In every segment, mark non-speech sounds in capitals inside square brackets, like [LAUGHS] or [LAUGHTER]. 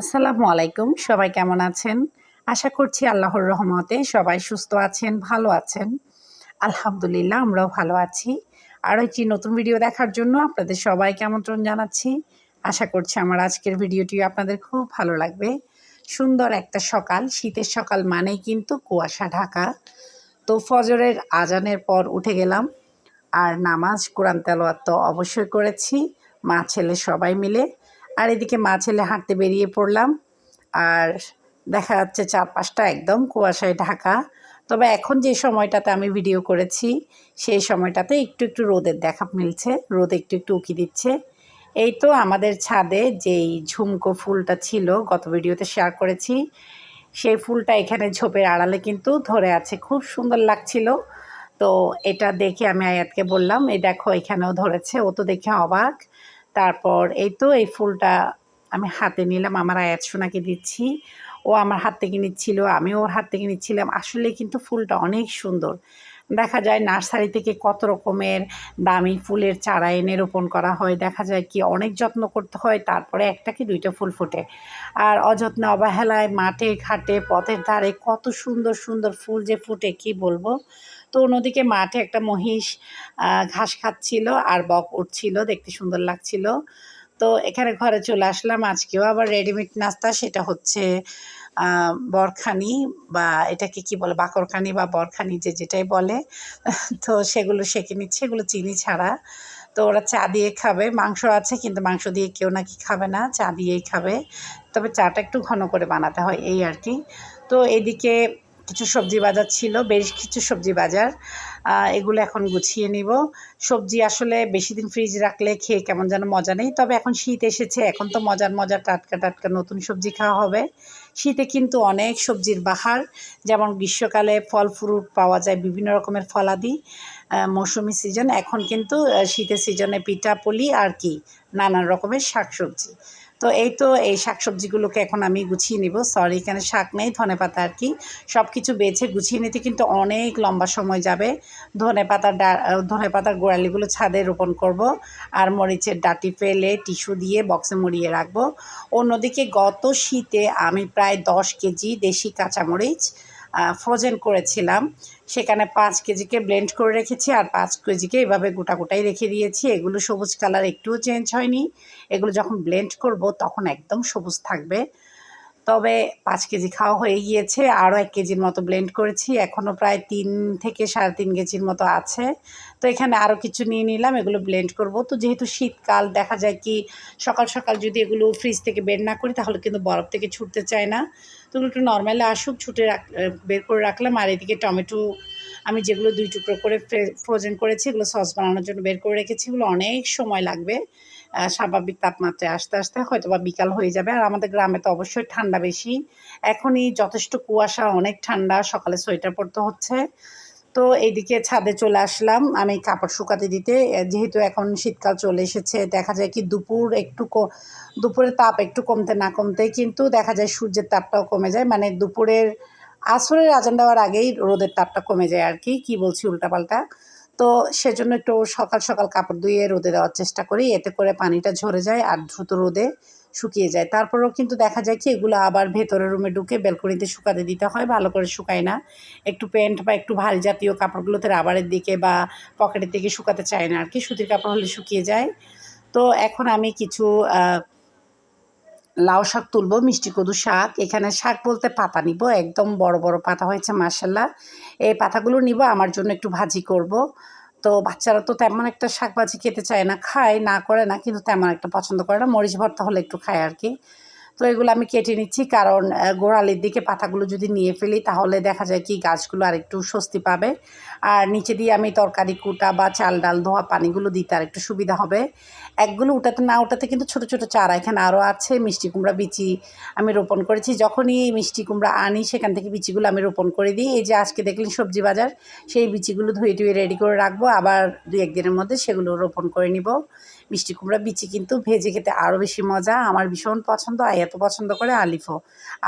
আসসালামু আলাইকুম, সবাই কেমন আছেন? আশা করছি আল্লাহর রহমতে সবাই সুস্থ আছেন, ভালো আছেন। আলহামদুলিল্লাহ, আমরাও ভালো আছি। আর একটি নতুন ভিডিও দেখার জন্য আপনাদের সবাইকে আমন্ত্রণ জানাচ্ছি। আশা করছি আমার আজকের ভিডিওটি আপনাদের খুব ভালো লাগবে। সুন্দর একটা সকাল, শীতের সকাল মানেই কিন্তু কুয়াশা, ঢাকা। তো ফজরের আজানের পর উঠে গেলাম আর নামাজ, কোরআন তেলোয়াত তো অবশ্যই করেছি। মা, ছেলে সবাই মিলে আর এদিকে মা ছেলে হাঁটতে বেরিয়ে পড়লাম। আর দেখা যাচ্ছে চারপাশটা একদম কুয়াশায় ঢাকা। তবে এখন যে সময়টাতে আমি ভিডিও করেছি, সেই সময়টাতে একটু একটু রোদের দেখা মিলছে। রোদ একটু একটু উকি দিচ্ছে। এই তো আমাদের ছাদে যেই ঝুমকো ফুলটা ছিল, গত ভিডিওতে শেয়ার করেছি, সেই ফুলটা এখানে ঝোপের আড়ালে কিন্তু ধরে আছে। খুব সুন্দর লাগছিল। তো এটা দেখে আমি আয়াতকে বললাম, এই দেখো, এখানেও ধরেছে। ও তো দেখে অবাক। তারপর এই তো এই ফুলটা আমি হাতে নিলাম, আমার আয়াত সোনাকে দিচ্ছি। ও আমার হাত থেকে নিচ্ছিল আমি ওর হাত থেকে নিচ্ছিলাম। আসলে কিন্তু ফুলটা অনেক সুন্দর। দেখা যায় নার্সারি থেকে কত রকমের দামি ফুলের চারা এনে রোপণ করা হয়, দেখা যায় কি অনেক যত্ন করতে হয়, তারপরে একটা কি দুইটা ফুল ফোটে। আর অযত্নে অবহেলায় মাঠে, ঘাটে, পথের ধারে কত সুন্দর সুন্দর ফুল যে ফুটে, কি বলব? তো অন্যদিকে মাঠে একটা মহিষ ঘাস খাচ্ছিল আর বক উঠছিল, দেখতে সুন্দর লাগছিল। তো এখানে ঘরে চলে আসলাম, আজকেও আবার রেডিমেড নাস্তা, সেটা হচ্ছে বরখানি বা এটাকে কি বলে, বাকরখানি বা বরখানি যে যেটাই বলে, [LAUGHS] তো সেগুলো সেঁকে নিচ্ছে, এগুলো চিনি ছাড়া। তো ওরা চা দিয়ে খাবে, মাংস আছে কিন্তু মাংস দিয়ে কেউ নাকি খাবে না, চা দিয়েই খাবে। তবে চাটা একটু ঘন করে বানাতে হয়, এই আর কি। তো এদিকে কিছু সবজি বাজার ছিল, বেশ কিছু সবজি বাজার। এগুলো এখন গুছিয়ে নিব। সবজি আসলে বেশি দিন ফ্রিজ রাখলে খেয়ে কেমন যেন মজা নেই। তবে এখন শীত এসেছে, এখন তো মজার মজার টাটকা টাটকা নতুন সবজি খাওয়া হবে। শীতে কিন্তু অনেক সবজির বাহার, যেমন গ্রীষ্মকালে ফল ফ্রুট পাওয়া যায় বিভিন্ন রকমের ফলাদি মৌসুমি সিজন এখন কিন্তু শীতের সিজনে পিঠা, পুলি আর কি, নানান রকমের শাকসবজি। তো এই তো এই শাকসবজিগুলোকে এখন আমি গুছিয়ে নিব। সরি এখানে শাক নেই, ধনে পাতা আর কি। সব কিছু বেছে গুছিয়ে নিতে কিন্তু অনেক লম্বা সময় যাবে। ধনে পাতার ডা, ধনে পাতার গোড়ালিগুলো ছাদে রোপণ করব আর মরিচের ডাটি ফেলে টিস্যু দিয়ে বক্সে মুড়িয়ে রাখব। অন্যদিকে গত শীতে আমি প্রায় দশ কেজি দেশি কাঁচামরিচ ফ্রোজেন করেছিলাম। সেখানে পাঁচ কেজিকে ব্লেন্ড করে রেখেছি আর পাঁচ কেজিকে এভাবে গোটা গোটাই রেখে দিয়েছি। এগুলো সবুজ কালার একটুও চেঞ্জ হয়নি। এগুলো যখন ব্লেন্ড করব তখন একদম সবুজ থাকবে। তবে পাঁচ কেজি খাওয়া হয়ে গিয়েছে, আরও এক কেজির মতো ব্লেন্ড করেছি, এখনও প্রায় তিন থেকে সাড়ে তিন কেজির মতো আছে। তো এখানে আরও কিছু নিয়ে নিলাম, এগুলো ব্লেন্ড করব। তো যেহেতু শীতকাল, দেখা যায় কি সকাল সকাল যদি এগুলো ফ্রিজ থেকে বের না করি, তাহলে কিন্তু বরফ থেকে ছুটতে চায় না। তো একটু নর্মালি আসুক, ছুটে রাখ বের করে রাখলাম। আর এদিকে টমেটো, আমি যেগুলো দুই টুকরো করে ফ্রোজেন করেছি, এগুলো সস বানানোর জন্য বের করে রেখেছি। এগুলো অনেক সময় লাগবে। স্বাভাবিক তাপমাত্রায় আস্তে আস্তে হয়তো বা বিকাল হয়ে যাবে। আর আমাদের গ্রামে তো অবশ্যই ঠান্ডা বেশি। এখনই যথেষ্ট কুয়াশা, অনেক ঠান্ডা, সকালে সোয়েটার পরতে হচ্ছে। তো এইদিকে ছাদে চলে আসলাম আমি কাপড় শুকাতে দিতে। যেহেতু এখন শীতকাল চলে এসেছে, দেখা যায় কি দুপুর একটু দুপুরের তাপ একটু কমতে না কমতে কিন্তু দেখা যায় সূর্যের তাপটাও কমে যায়। মানে দুপুরের আসরের আজান দেওয়ার আগেই রোদের তাপটা কমে যায় আর কি। কী বলছি উল্টাপাল্টা? তো সেজন্য একটু সকাল সকাল কাপড় ধুয়ে রোদে দেওয়ার চেষ্টা করি। এতে করে পানিটা ঝরে যায় আর দ্রুত রোদে শুকিয়ে যায়। তারপরেও কিন্তু দেখা যায় কি, এগুলো আবার ভেতরের রুমে ঢুকে বেলকনিতে শুকাতে দিতে হয়, ভালো করে শুকায় না। একটু প্যান্ট বা একটু ভারী জাতীয় কাপড়গুলোতে রাবারের দিকে বা পকেটের দিকে শুকাতে চায় না। আর কি সুতির কাপড় হলে শুকিয়ে যায়। তো এখন আমি কিছু লাউ শাক তুলবো, মিষ্টি কদু শাক, এখানে শাক বলতে পাতা নিব, একদম বড় বড় পাতা হয়েছে মার্শাল্লাহ এই পাতাগুলো নিব, আমার জন্য একটু ভাজি করব। তো বাচ্চারা তো তেমন একটা শাক ভাজি খেতে চায় না, খায়, না করে না, কিন্তু তেমন একটা পছন্দ করে না, মরিচ ভর্তা হলে একটু খায় আর কি। তো এগুলো আমি কেটে নিচ্ছি, কারণ গোড়ালির দিকে পাতাগুলো যদি নিয়ে ফেলি, তাহলে দেখা যায় কি গাছগুলো আর একটু স্বস্তি পাবে। আর নিচে দিয়ে আমি তরকারি কুটা বা চাল ডাল ধোয়া পানিগুলো দিতে আর একটু সুবিধা হবে। একগুলো উঠাতে না উঠাতে কিন্তু ছোট ছোট চারা, এখানে আরও আছে মিষ্টি কুমড়া, বিচি আমি রোপণ করেছি। যখনই মিষ্টি কুমড়া আনি, সেখান থেকে বিচিগুলো আমি রোপণ করে দিই। এই যে আজকে দেখলেন সবজি বাজার, সেই বিচিগুলো ধুয়ে টুয়ে রেডি করে রাখব। আবার দু একদিনের মধ্যে সেগুলো রোপণ করে নিব। মিষ্টি কুমড়া, বিচি কিন্তু ভেজে খেতে আরও বেশি মজা। আমার ভীষণ পছন্দ, আর এত পছন্দ করে আলিফও।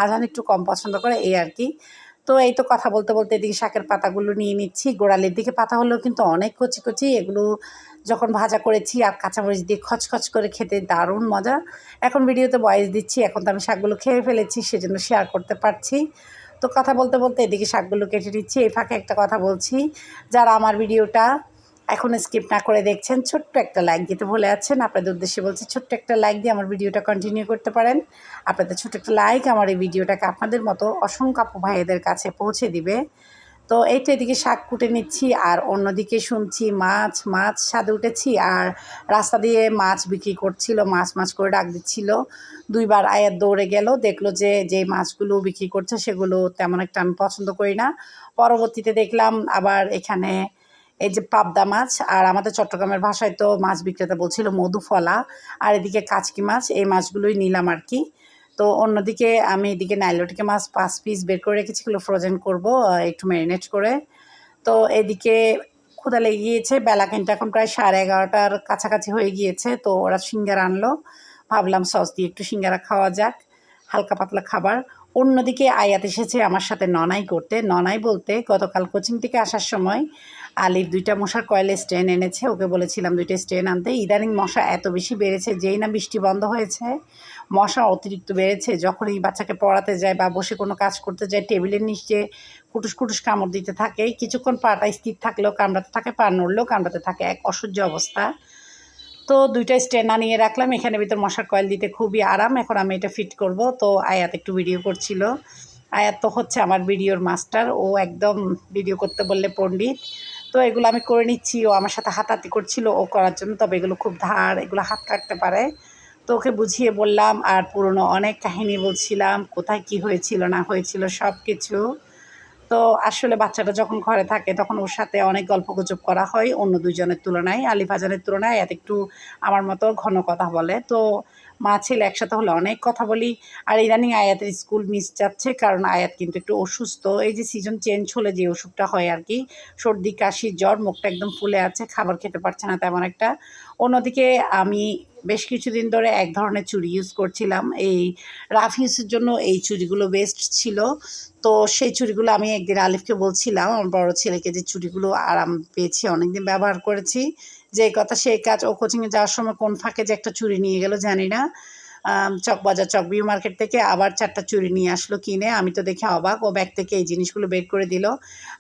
আজান একটু কম পছন্দ করে, এই আর কি। তো এই তো কথা বলতে বলতে এদিকে শাকের পাতাগুলো নিয়ে নিচ্ছি। গোড়ালের দিকে পাতা হলেও কিন্তু অনেক কচি কচি। এগুলো যখন ভাজা করেছি আর কাঁচামরিচ দিয়ে খচখচ করে খেতে দারুণ মজা। এখন ভিডিওতে বয়স দিচ্ছি, এখন তো আমি শাকগুলো খেয়ে ফেলেছি, সেজন্য শেয়ার করতে পারছি। তো কথা বলতে বলতে এদিকে শাকগুলো কেটে নিচ্ছি। এই ফাঁকে একটা কথা বলছি, যারা আমার ভিডিওটা এখন স্কিপ না করে দেখছেন, ছোট্ট একটা লাইক দিতে ভুলে আছেন আপনাদের উদ্দেশ্যে বলছি, ছোট্ট একটা লাইক দিয়ে আমার ভিডিওটা কন্টিনিউ করতে পারেন। আপনাদের ছোট্ট একটা লাইক আমার এই ভিডিওটাকে আপনাদের মতো অসংখ্য ভাইয়েদের কাছে পৌঁছে দিবে। তো এইটা এদিকে শাক কুটে নিচ্ছি, আর অন্যদিকে শুনছি মাছ মাছ স্বাদে উঠেছি, আর রাস্তা দিয়ে মাছ বিক্রি করছিল, মাছ মাছ করে ডাক দিচ্ছিল। দুইবার আয়াত দৌড়ে গেল, দেখল যে যে মাছগুলো বিক্রি করছে সেগুলো তেমন একটা আমি পছন্দ করি না। পরবর্তীতে দেখলাম আবার এখানে এই যে পাবদা মাছ, আর আমাদের চট্টগ্রামের ভাষায় তো মাছ বিক্রেতা বলছিল মধুফলা, আর এদিকে কাচকি মাছ, এই মাছগুলোই নিলাম আর কি। তো অন্যদিকে আমি এদিকে নাইলোটিকে মাছ পাঁচ পিস বের করে রেখেছি, এগুলো ফ্রোজেন করব একটু ম্যারিনেট করে। তো এদিকে ক্ষুদা লেগে গিয়েছে বেলা কিন্তু এখন প্রায় সাড়ে এগারোটার কাছাকাছি হয়ে গিয়েছে, তো ওরা সিঙ্গারা আনলো। ভাবলাম সস দিয়ে একটু সিঙ্গারা খাওয়া যাক, হালকা পাতলা খাবার। অন্যদিকে আয়াত এসেছে আমার সাথে ননাই করতে। ননাই বলতে গতকাল কোচিং থেকে আসার সময় আলিফ দুইটা মশার কয়েলে স্ট্রেন এনেছে, ওকে বলেছিলাম দুইটা স্ট্রেন আনতে। ইদানিং মশা এত বেশি বেড়েছে, যেই না বৃষ্টি বন্ধ হয়েছে, মশা অতিরিক্ত বেড়েছে যখন এই বাচ্চাকে পড়াতে যায় বা বসে কোনো কাজ করতে যায়, টেবিলের নিচে কুটুস কুটুস কামড় দিতে থাকে। কিছুক্ষণ পাটা স্থির থাকলেও কামড়াতে থাকে, পা নড়লেও কামড়াতে থাকে, এক অসহ্য অবস্থা। তো দুইটা স্ট্যান্ড আনিয়ে রাখলাম, এখানে ভিতর মশার কয়েল দিতে খুবই আরাম, এখন আমি এটা ফিট করব। তো আয়াত একটু ভিডিও করছিল। আয়াত তো হচ্ছে আমার ভিডিওর মাস্টার, ও একদম ভিডিও করতে বললে পণ্ডিত। তো এগুলো আমি করে নিচ্ছি। ও আমার সাথে হাতাহাতি করছিল, ও করার জন্য। তবে এগুলো খুব ধার, এগুলো হাত কাটতে পারে। তো ওকে বুঝিয়ে বললাম, আর পুরনো অনেক কাহিনী বলছিলাম, কোথায় কি হয়েছিল, না হয়েছিল সব কিছু তো আসলে বাচ্চাটা যখন ঘরে থাকে, তখন ওর সাথে অনেক গল্প গুজব করা হয় অন্য দুজনের তুলনায়। আলিফাজানের তুলনায় এত একটু আমার মতো ঘন কথা বলে। তো মা, ছেলে একসাথে হলে অনেক কথা বলি। আর ইদানিং আয়াতের স্কুল মিস যাচ্ছে কারণ আয়াত কিন্তু একটু অসুস্থ। এই যে সিজন চেঞ্জ হলে যে অসুখটা হয় আর কি, সর্দি, কাশি, জ্বর, মুখটা একদম ফুলে আছে, খাবার খেতে পারছে না তেমন একটা। অন্যদিকে আমি বেশ কিছুদিন ধরে এক ধরনের চুড়ি ইউজ করছিলাম। এই রাফ ইউসের জন্য এই চুড়িগুলো বেস্ট ছিল। তো সেই চুড়িগুলো আমি একদিন আলিফকে বলছিলাম, আমার বড়ো ছেলেকে যে চুড়িগুলো আরাম পেয়েছি, অনেকদিন ব্যবহার করেছি। যে কথা সেই কাজ, ও কোচিংয়ে যাওয়ার সময় কোন ফাঁকে যে একটা চুড়ি নিয়ে গেল, জানি না। চকবাজার চকবিউ মার্কেট থেকে আবার চারটা চুড়ি নিয়ে আসলো কিনে। আমি তো দেখে অবাক। ও ব্যাগ থেকে এই জিনিসগুলো বের করে দিল।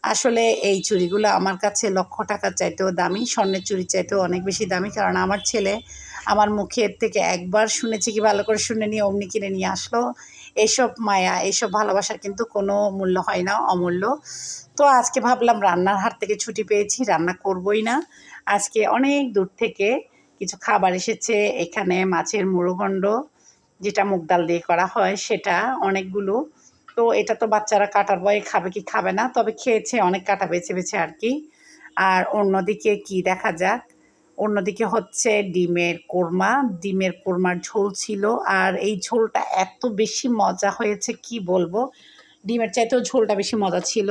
আসলে এই চুড়িগুলো আমার কাছে লক্ষ টাকার চাইতেও দামি। স্বর্ণের চুড়ি চাইতেও অনেক বেশি দামি। কারণ আমার ছেলে আমার মুখের থেকে একবার শুনেছি কি ভালো করে শুনে নিয়ে অমনি কিনে নিয়ে আসলো। এইসব মায়া এইসব ভালোবাসার কিন্তু কোনো মূল্য হয় না, অমূল্য। তো আজকে ভাবলাম রান্নার হাট থেকে ছুটি পেয়েছি। রান্না করবই না। আজকে অনেক দূর থেকে কিছু খাবার এসেছে। এখানে মাছের মুড়োগণ্ড যেটা মুগ ডাল দিয়ে করা হয়, সেটা অনেকগুলো। তো এটা তো বাচ্চারা কাটার বয়ে খাবে কি খাবে না, তবে খেয়েছে, অনেক কাটা বেছে বেছে আর কি। আর অন্যদিকে কি দেখা যাক? অন্যদিকে হচ্ছে ডিমের কোরমা। ডিমের কোরমার ঝোল ছিল, আর এই ঝোলটা এত বেশি মজা হয়েছে, কি বলব? ডিমের চাইতেও ঝোলটা বেশি মজা ছিল।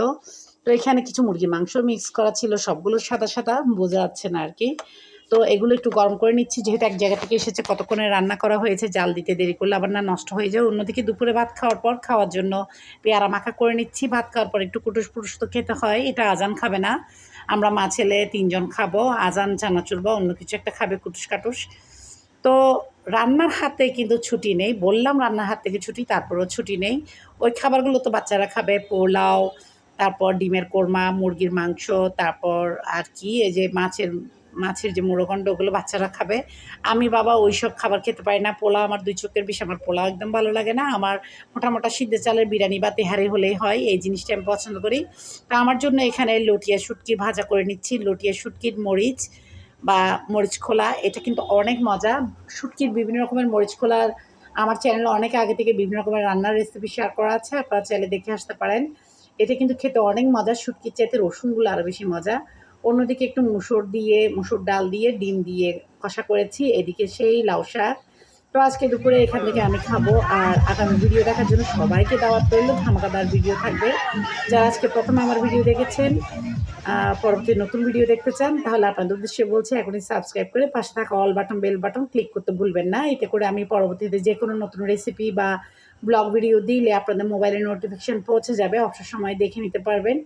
তো এখানে কিছু মুরগির মাংস মিক্স করা ছিল, সবগুলো সাদা সাদা, বোঝা যাচ্ছে না আর কি। তো এগুলো একটু গরম করে নিচ্ছি, যেহেতু এক জায়গা থেকে এসেছে, কতক্ষণে রান্না করা হয়েছে, জাল দিতে দেরি করলে আবার না নষ্ট হয়ে যায়। অন্যদিকে দুপুরে ভাত খাওয়ার পর খাওয়ার জন্য পেয়ারা মাখা করে নিচ্ছি। ভাত খাওয়ার পর একটু কুটুস পুটুস তো খেতে হয়, এটা আজান খাবে না। আমরা মা ছেলে তিনজন খাব, আজান, চানাচুর বা অন্য কিছু একটা খাবে, কুটুস কাটুস। তো রান্নার হাতে কিন্তু ছুটি নেই, বললাম রান্নার হাত থেকে ছুটি, তারপরেও ছুটি নেই। ওই খাবারগুলো তো বাচ্চারা খাবে, পোলাও, তারপর ডিমের কোরমা, মুরগির মাংস, তারপর আর কি, এই যে মাছের মাছের যে মুড়োখণ্ড ওগুলো বাচ্চারা খাবে, আমি বাবা ওই সব খাবার খেতে পারি না। পোলা আমার দুই চোখের বিষ, আমার পোলাও একদম ভালো লাগে না। আমার মোটা মোটা সিদ্ধ চালের বিরিয়ানি বা তেহারি হলেই হয়, এই জিনিসটা আমি পছন্দ করি। তা আমার জন্য এখানে লটিয়া শুটকি ভাজা করে নিচ্ছি। লটিয়া শুটকির মরিচ বা মরিচ খোলা, এটা কিন্তু অনেক মজা। শুটকির বিভিন্ন রকমের মরিচ খোলার আমার চ্যানেলে অনেক আগে থেকে বিভিন্ন রকমের রান্নার রেসিপি শেয়ার করা আছে, আপনারা চ্যানেলে দেখে আসতে পারেন। এটা কিন্তু খেতে অনেক মজা, শুটকির চাইতে রসুনগুলো আরও বেশি মজা। অন্যদিকে একটু মুসুর দিয়ে, মুসুর ডাল দিয়ে, ডিম দিয়ে কষা করেছি। এদিকে সেই লাউ শাক। তো আজকে দুপুরে এখান থেকে আমি খাব। আর আগামী ভিডিও দেখার জন্য সবাইকে দাওয়াত করল ধামাকাদার ভিডিও থাকবে। যারা আজকে প্রথমে আমার ভিডিও দেখেছেন পরবর্তী নতুন ভিডিও দেখতে চান, তাহলে আপনাদের উদ্দেশ্যে বলছি, এখনই সাবস্ক্রাইব করে পাশে থাকা all button, bell button click করতে ভুলবেন না। এতে করে আমি পরবর্তীতে যে কোনো নতুন রেসিপি বা ব্লগ ভিডিও দিলে আপনাদের মোবাইলে নোটিফিকেশান পৌঁছে যাবে। অবসর সময় দেখে নিতে পারবেন।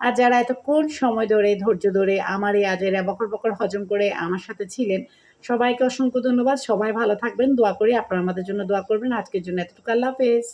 আর যারা এত কোন সময় ধরে, ধৈর্য ধরে আমার এই আজের বকর বকর হজম করে আমার সাথে ছিলেন, সবাইকে অসংখ্য ধন্যবাদ। সবাই ভালো থাকবেন, দোয়া করি আপনারা আমাদের জন্য দোয়া করবেন। আজকের জন্য এতটুকু। আল্লাহ হাফেজ।